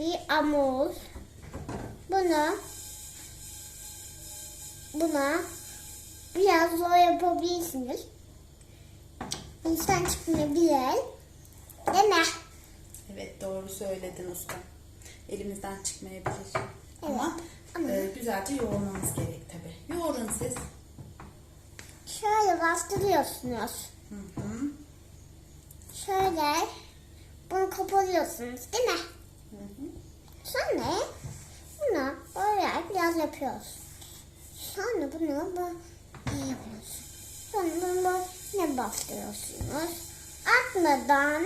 bir amur. Bunu buna biraz zor yapabilirsiniz. İnsan çıkmayabilir. Değil mi? Evet doğru söyledin usta. Elimizden çıkmayabilir. Evet, Ama, ama- e, güzelce yoğurmamız gerek tabi. Yoğurun siz. Şöyle bastırıyorsunuz. Hı hı. Şöyle bunu koparıyorsunuz değil mi? Hı hı. Sonra bunu böyle biraz yapıyoruz. Sonra bunu böyle yapıyorsun. Sonra bunu ne bastırıyorsunuz? Atmadan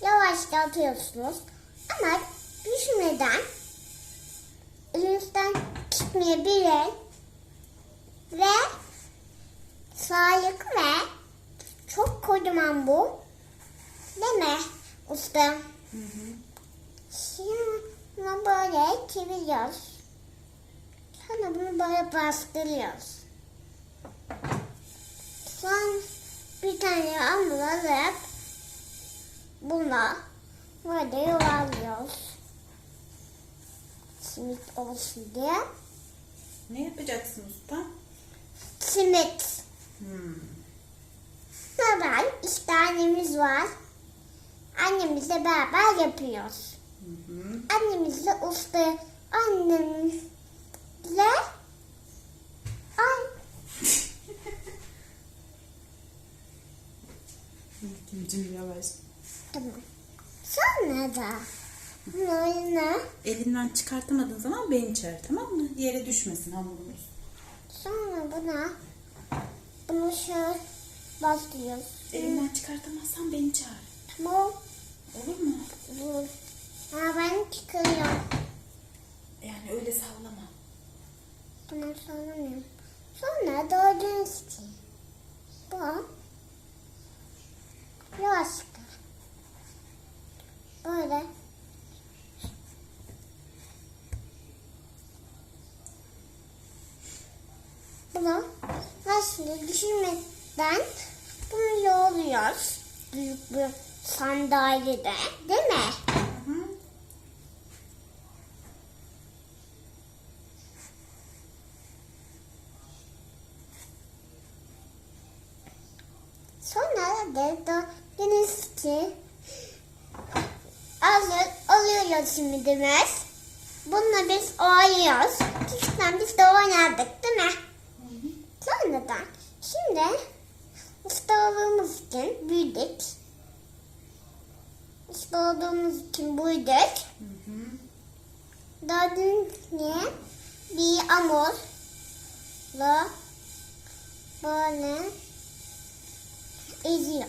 yavaşça atıyorsunuz. Ama düşmeden elinizden çıkmayabilir. Ve sağlıklı ve çok kocaman bu. Değil mi usta? Hı hı. Bunu böyle çeviriyoruz. Sonra bunu böyle bastırıyoruz. Son bir tane hamur alıp buna böyle yuvarlıyoruz. Simit olsun diye. Ne yapacaksın usta? Simit. Hmm. Beraber işte annemiz var. Annemizle beraber yapıyoruz. Hı hı. Annemizle usta annemle ay Cimcim yavaş. tamam. Sonra da böyle Elinden çıkartamadığın zaman beni çağır tamam mı? Yere düşmesin hamurumuz. sonra buna bunu şöyle bastırıyoruz. Elinden çıkartamazsan beni çağır. Tamam. Olur mu? Bu. Ha ben çıkıyorum. Yani öyle sallama. Bunu sanmıyorum. Sonra dördüncü şey. Bu. Yavaşça. Böyle. Bunu nasıl düşürmeden bunu yoğuruyoruz. Büyük bir sandalyede. Değil mi? Hı hı. Da deniz ki alır, alıyoruz simidimiz. Bununla biz oynuyoruz. Küçükten biz de oynardık değil mi? Sonradan şimdi usta olduğumuz için büyüdük. Usta olduğumuz için büyüdük. Dördüncü bir hamurla böyle eziyor.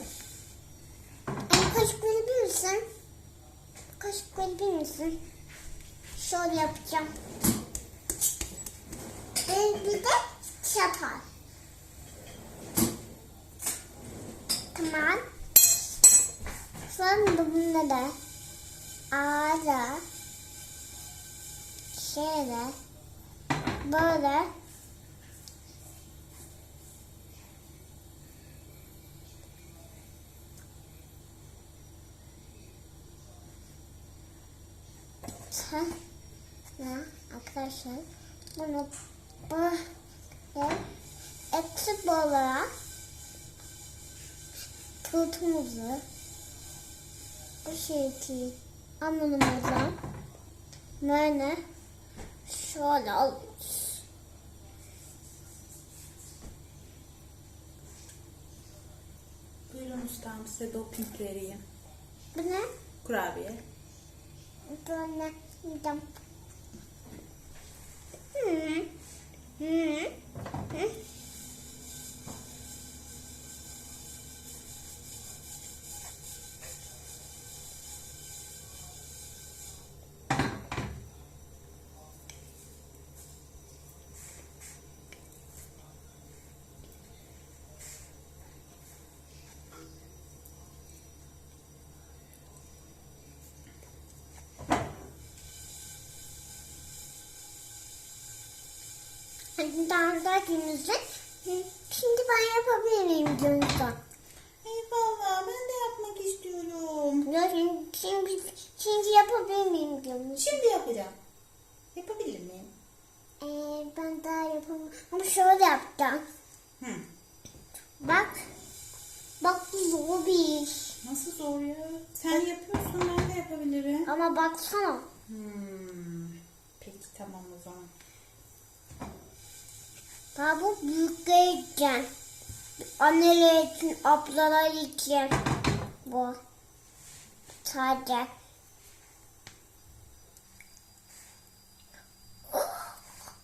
Yani kaşık verebilir misin? Kaşık verebilir misin? Şöyle yapacağım. Ve bir de çatal. Tamam. Sonra bunu da ağza şöyle böyle sonra arkadaşlar bunu böyle eksik olarak turtumuzu bu şekilde hamurumuza böyle şöyle alıyoruz. Buyurun ustam size doping vereyim. Bu ne? Kurabiye. Böyle yiyeceğim. Hı. Hı. Hı. Daha da günümüzde. Şimdi ben yapabilir miyim Gönül'den? Eyvallah ben de yapmak istiyorum. Ya şimdi, şimdi, şimdi yapabilir miyim diyorum. Şimdi yapacağım. Yapabilir miyim? Ee, ben daha yapamam. Ama şöyle yapacağım. Hı. Bak. Bak bu zor bir iş. Nasıl zor ya? Sen yapıyorsun ben de yapabilirim. Ama baksana. Hmm. Peki tamam o zaman. Daha bu büyükler için. Anneler için, ablalar için. Bu. Sadece.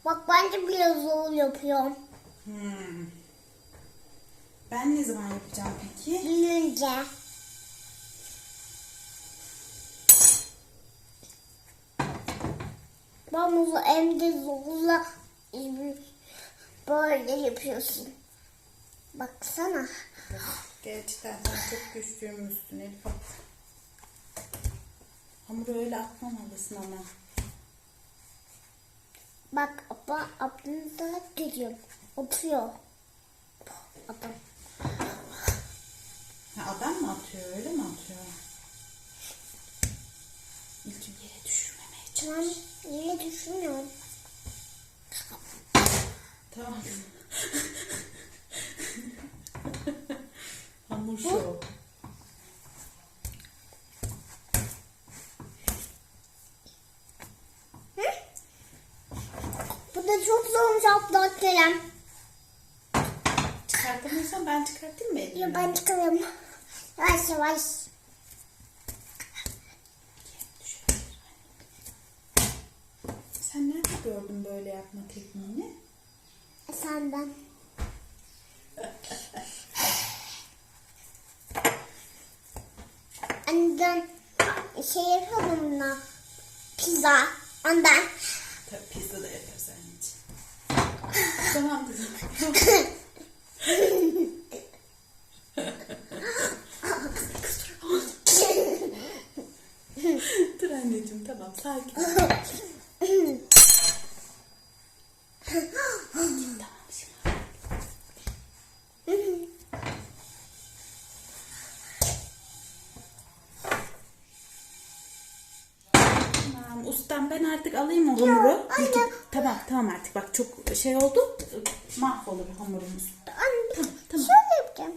Bak bence biraz zor yapıyorum. Hmm. Ben ne zaman yapacağım peki? Büyünce. Ben bunu evde zorla böyle yapıyorsun. Baksana. Gerçekten sen çok güçlüymüşsün Elif. Hamuru öyle atmamalısın ama. Bak abla ablanı da görüyor. Oturuyor. Adam. Ha, adam mı atıyor öyle mi atıyor? İlk yere düşürmemeye çalış. Ben yine düşünüyorum. Tamam. Hamur şu. Bu da çok zormuş abla Kerem. Çıkartamıyorsan ben çıkartayım mı elini? Ya ben çıkarım. Yavaş yavaş. Sen nerede gördün böyle yapma tekniğini? Senden. Aniden şey yapalım da pizza ondan. Tabii pizza da yaparız anneciğim. tamam kızım. Dur anneciğim tamam sakin. ol. tamam şimdi. Tamam ben artık alayım o hamuru. anne. Peki, Tamam tamam artık bak çok şey oldu mahvolur hamurumuz. Anne, tamam. şöyle yapacağım.